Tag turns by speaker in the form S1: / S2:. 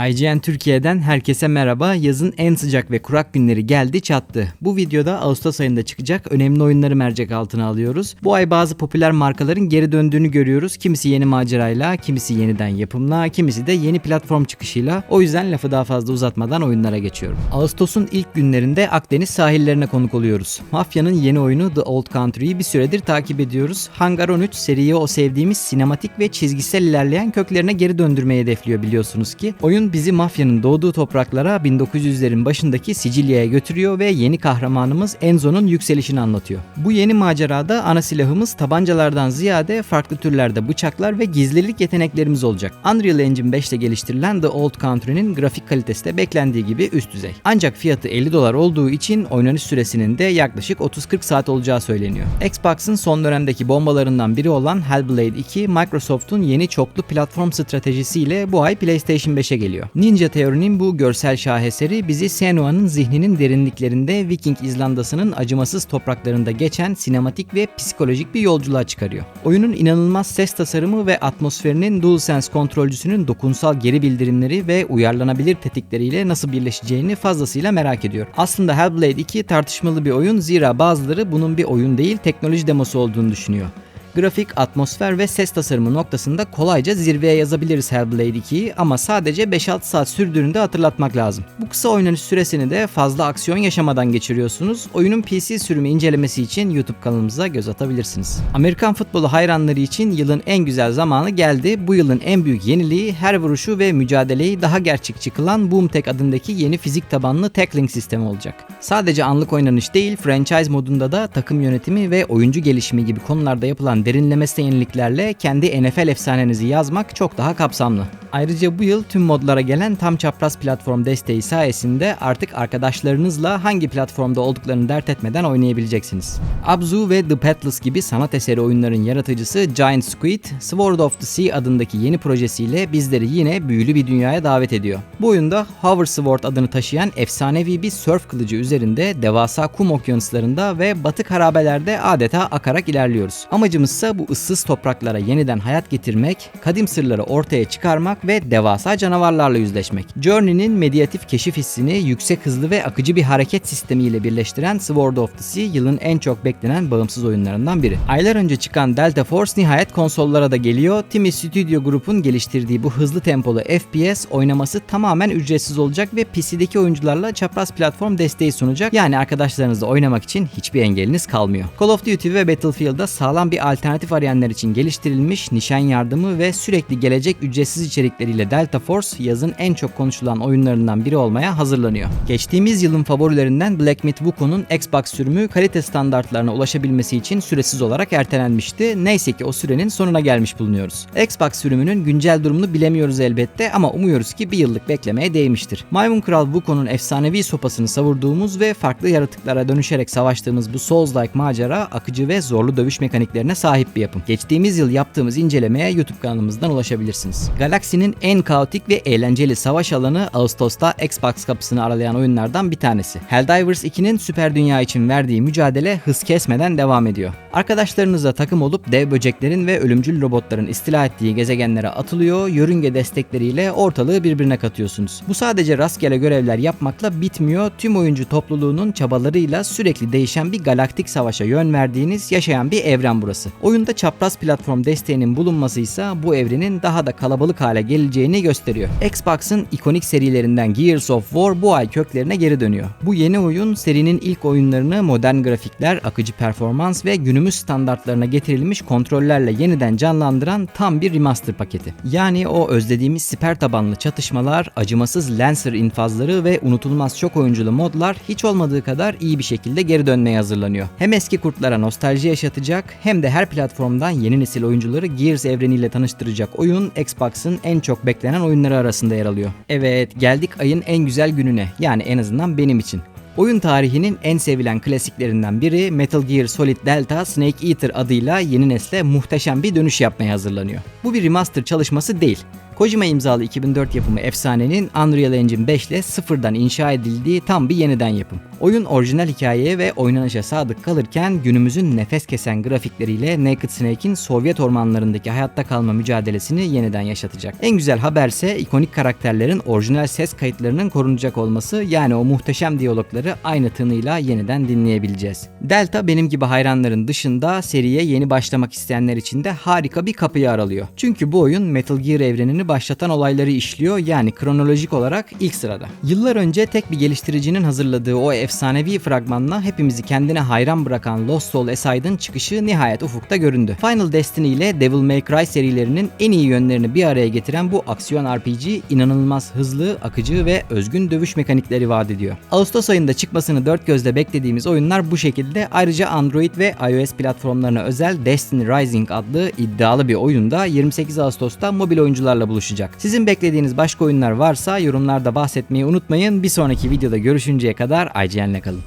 S1: IGN Türkiye'den herkese merhaba. Yazın en sıcak ve kurak günleri geldi çattı. Bu videoda Ağustos ayında çıkacak önemli oyunları mercek altına alıyoruz. Bu ay bazı popüler markaların geri döndüğünü görüyoruz. Kimisi yeni macerayla, kimisi yeniden yapımla, kimisi de yeni platform çıkışıyla. O yüzden lafı daha fazla uzatmadan oyunlara geçiyorum. Ağustos'un ilk günlerinde Akdeniz sahillerine konuk oluyoruz. Mafya'nın yeni oyunu The Old Country'yi bir süredir takip ediyoruz. Hangar 13 seriyi o sevdiğimiz sinematik ve çizgisel ilerleyen köklerine geri döndürmeyi hedefliyor biliyorsunuz ki. Oyun bizi mafyanın doğduğu topraklara 1900'lerin başındaki Sicilya'ya götürüyor ve yeni kahramanımız Enzo'nun yükselişini anlatıyor. Bu yeni macerada ana silahımız tabancalardan ziyade farklı türlerde bıçaklar ve gizlilik yeteneklerimiz olacak. Unreal Engine 5 ile geliştirilen The Old Country'nin grafik kalitesi de beklendiği gibi üst düzey. Ancak fiyatı 50 dolar olduğu için oynanış süresinin de yaklaşık 30-40 saat olacağı söyleniyor. Xbox'ın son dönemdeki bombalarından biri olan Hellblade 2, Microsoft'un yeni çoklu platform stratejisiyle bu ay PlayStation 5'e geliyor. Ninja Theory'nin bu görsel şaheseri bizi Senua'nın zihninin derinliklerinde Viking İzlandası'nın acımasız topraklarında geçen sinematik ve psikolojik bir yolculuğa çıkarıyor. Oyunun inanılmaz ses tasarımı ve atmosferinin DualSense kontrolcüsünün dokunsal geri bildirimleri ve uyarlanabilir tetikleriyle nasıl birleşeceğini fazlasıyla merak ediyor. Aslında Hellblade 2 tartışmalı bir oyun zira bazıları bunun bir oyun değil teknoloji demosu olduğunu düşünüyor. Grafik, atmosfer ve ses tasarımı noktasında kolayca zirveye yazabiliriz Hellblade 2'yi ama sadece 5-6 saat sürdüğünü de hatırlatmak lazım. Bu kısa oynanış süresini de fazla aksiyon yaşamadan geçiriyorsunuz. Oyunun PC sürümü incelemesi için YouTube kanalımıza göz atabilirsiniz. Amerikan futbolu hayranları için yılın en güzel zamanı geldi. Bu yılın en büyük yeniliği her vuruşu ve mücadeleyi daha gerçekçi kılan BoomTech adındaki yeni fizik tabanlı tackling sistemi olacak. Sadece anlık oynanış değil, franchise modunda da takım yönetimi ve oyuncu gelişimi gibi konularda yapılan derinlemesine yeniliklerle kendi NFL efsanenizi yazmak çok daha kapsamlı. Ayrıca bu yıl tüm modlara gelen tam çapraz platform desteği sayesinde artık arkadaşlarınızla hangi platformda olduklarını dert etmeden oynayabileceksiniz. Abzu ve The Petless gibi sanat eseri oyunların yaratıcısı Giant Squid, Sword of the Sea adındaki yeni projesiyle bizleri yine büyülü bir dünyaya davet ediyor. Bu oyunda Hover Sword adını taşıyan efsanevi bir surf kılıcı üzerinde devasa kum okyanuslarında ve batık harabelerde adeta akarak ilerliyoruz. Amacımız ise bu ıssız topraklara yeniden hayat getirmek, kadim sırları ortaya çıkarmak ve devasa canavarlarla yüzleşmek. Journey'nin medyatif keşif hissini yüksek hızlı ve akıcı bir hareket sistemiyle birleştiren Sword of the Sea yılın en çok beklenen bağımsız oyunlarından biri. Aylar önce çıkan Delta Force nihayet konsollara da geliyor. Timi Studio Group'un geliştirdiği bu hızlı tempolu FPS oynaması tamamen ücretsiz olacak ve PC'deki oyuncularla çapraz platform desteği sunacak. Yani arkadaşlarınızla oynamak için hiçbir engeliniz kalmıyor. Call of Duty ve Battlefield'da sağlam bir alternatif arayanlar için geliştirilmiş nişan yardımı ve sürekli gelecek ücretsiz içerikleriyle Delta Force yazın en çok konuşulan oyunlarından biri olmaya hazırlanıyor. Geçtiğimiz yılın favorilerinden Black Myth Wukong'un Xbox sürümü kalite standartlarına ulaşabilmesi için süresiz olarak ertelenmişti. Neyse ki o sürenin sonuna gelmiş bulunuyoruz. Xbox sürümünün güncel durumunu bilemiyoruz elbette ama umuyoruz ki bir yıllık beklemeye değmiştir. Maymun Kral Wukong'un efsanevi sopasını savurduğumuz ve farklı yaratıklara dönüşerek savaştığımız bu Souls-like macera akıcı ve zorlu dövüş mekaniklerine sahip bir yapım. Geçtiğimiz yıl yaptığımız incelemeye YouTube kanalımızdan ulaşabilirsiniz. Galaksinin en kaotik ve eğlenceli savaş alanı Ağustos'ta Xbox kapısını aralayan oyunlardan bir tanesi. Helldivers 2'nin süper dünya için verdiği mücadele hız kesmeden devam ediyor. Arkadaşlarınızla takım olup dev böceklerin ve ölümcül robotların istila ettiği gezegenlere atılıyor, yörünge destekleriyle ortalığı birbirine katıyorsunuz. Bu sadece rastgele görevler yapmakla bitmiyor, tüm oyuncu topluluğunun çabalarıyla sürekli değişen bir galaktik savaşa yön verdiğiniz yaşayan bir evren burası. Oyunda çapraz platform desteğinin bulunması ise bu evrenin daha da kalabalık hale geleceğini gösteriyor. Xbox'ın ikonik serilerinden Gears of War bu ay köklerine geri dönüyor. Bu yeni oyun serinin ilk oyunlarını modern grafikler, akıcı performans ve günümüz standartlarına getirilmiş kontrollerle yeniden canlandıran tam bir remaster paketi. Yani o özlediğimiz siper tabanlı çatışmalar, acımasız Lancer infazları ve unutulmaz çok oyunculu modlar hiç olmadığı kadar iyi bir şekilde geri dönmeye hazırlanıyor. Hem eski kurtlara nostalji yaşatacak hem de her platformdan yeni nesil oyuncuları Gears evreniyle tanıştıracak oyun Xbox'ın en çok beklenen oyunları arasında yer alıyor. Evet geldik ayın en güzel gününe yani en azından benim için. Oyun tarihinin en sevilen klasiklerinden biri Metal Gear Solid Delta Snake Eater adıyla yeni nesle muhteşem bir dönüş yapmaya hazırlanıyor. Bu bir remaster çalışması değil. Kojima imzalı 2004 yapımı efsanenin Unreal Engine 5 ile sıfırdan inşa edildiği tam bir yeniden yapım. Oyun orijinal hikayeye ve oynanışa sadık kalırken günümüzün nefes kesen grafikleriyle Naked Snake'in Sovyet ormanlarındaki hayatta kalma mücadelesini yeniden yaşatacak. En güzel haberse ikonik karakterlerin orijinal ses kayıtlarının korunacak olması yani o muhteşem diyalogları aynı tınıyla yeniden dinleyebileceğiz. Delta benim gibi hayranların dışında seriye yeni başlamak isteyenler için de harika bir kapıyı aralıyor. Çünkü bu oyun Metal Gear evrenini başlatan olayları işliyor yani kronolojik olarak ilk sırada. Yıllar önce tek bir geliştiricinin hazırladığı o efsanevi fragmanla hepimizi kendine hayran bırakan Lost Soul Aside'ın çıkışı nihayet ufukta göründü. Final Destiny ile Devil May Cry serilerinin en iyi yönlerini bir araya getiren bu aksiyon RPG inanılmaz hızlı, akıcı ve özgün dövüş mekanikleri vaat ediyor. Ağustos ayında çıkmasını dört gözle beklediğimiz oyunlar bu şekilde ayrıca Android ve iOS platformlarına özel Destiny Rising adlı iddialı bir oyunda 28 Ağustos'ta mobil oyuncularla buluşacak. Sizin beklediğiniz başka oyunlar varsa yorumlarda bahsetmeyi unutmayın. Bir sonraki videoda görüşünceye kadar IGN'le kalın.